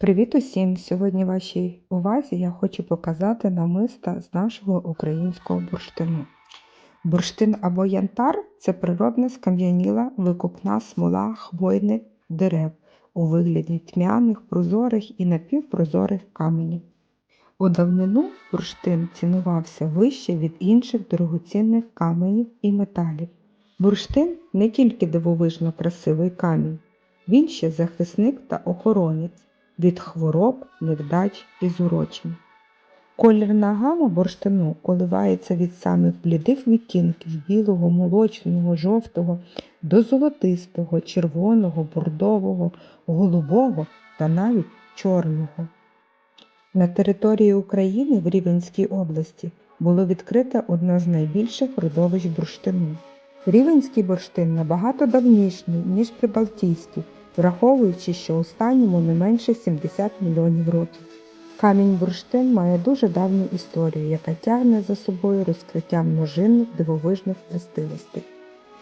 Привіт усім! Сьогодні вашій увазі я хочу показати намиста з нашого українського бурштину. Бурштин або янтар це природна скам'яніла викупна смола хвойних дерев у вигляді тьмяних, прозорих і напівпрозорих каменів. У давнину бурштин цінувався вище від інших дорогоцінних каменів і металів. Бурштин не тільки дивовижно красивий камінь, він ще захисник та охоронець від хвороб, невдач і зурочень. Колірна гама бурштину коливається від самих блідих відтінків білого, молочного, жовтого до золотистого, червоного, бордового, голубого та навіть чорного. На території України в Рівенській області було відкрите одне з найбільших родовищ бурштину. Рівенський бурштин набагато давніший, ніж Прибалтійський, враховуючи, що останньому не менше 70 мільйонів років. Камінь бурштин має дуже давню історію, яка тягне за собою розкриття множинних дивовижних властивостей.